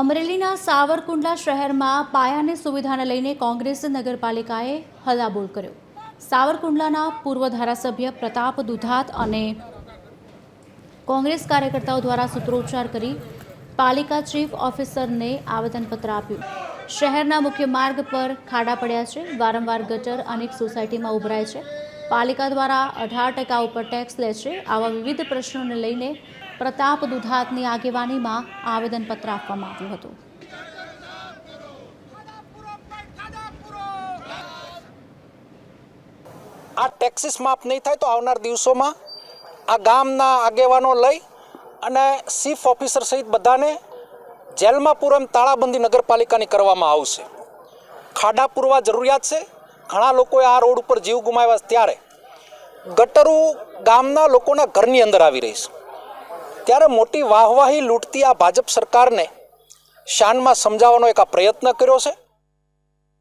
અમરેલીના સાવરકુંડલા શહેરમાં પાયાની સુવિધાને લઈને કોંગ્રેસ નગરપાલિકાએ હલ્લાબોલ કર્યો. સાવરકુંડલાના પૂર્વ ધારાસભ્ય પ્રતાપ દુધાત અને કોંગ્રેસ કાર્યકર્તાઓ દ્વારા સૂત્રોચ્ચાર કરી પાલિકા ચીફ ઓફિસરને આવેદનપત્ર આપ્યું. શહેરના મુખ્ય માર્ગ પર ખાડા પડ્યા છે. વારંવાર ગટર અનેક સોસાયટીમાં ઉભરાય છે. પાલિકા દ્વારા અઢાર ટકા ઉપર ટેક્સ લે છે. આવા વિવિધ પ્રશ્નોને લઈને પ્રતાપ દુધાતની આગેવાનીમાં આવેદનપત્ર આપવામાં આવ્યું હતું. આ ટેક્સીસ માફ નહીં થાય તો આવનાર દિવસોમાં આ ગામના આગેવાનો લઈ અને ચીફ ઓફિસર સહિત બધાને જેલમાં પૂરમ તાળાબંધી નગરપાલિકાની કરવામાં આવશે. ખાડા પૂરવા જરૂરિયાત છે. ઘણા લોકોએ આ રોડ ઉપર જીવ ગુમાવ્યા ત્યારે ગટરો ગામના લોકોના ઘરની અંદર આવી રહી છે. ત્યારે મોટી વાહવાહી લૂંટતી આ ભાજપ સરકારને શાનમાં સમજાવવાનો એક આ પ્રયત્ન કર્યો છે.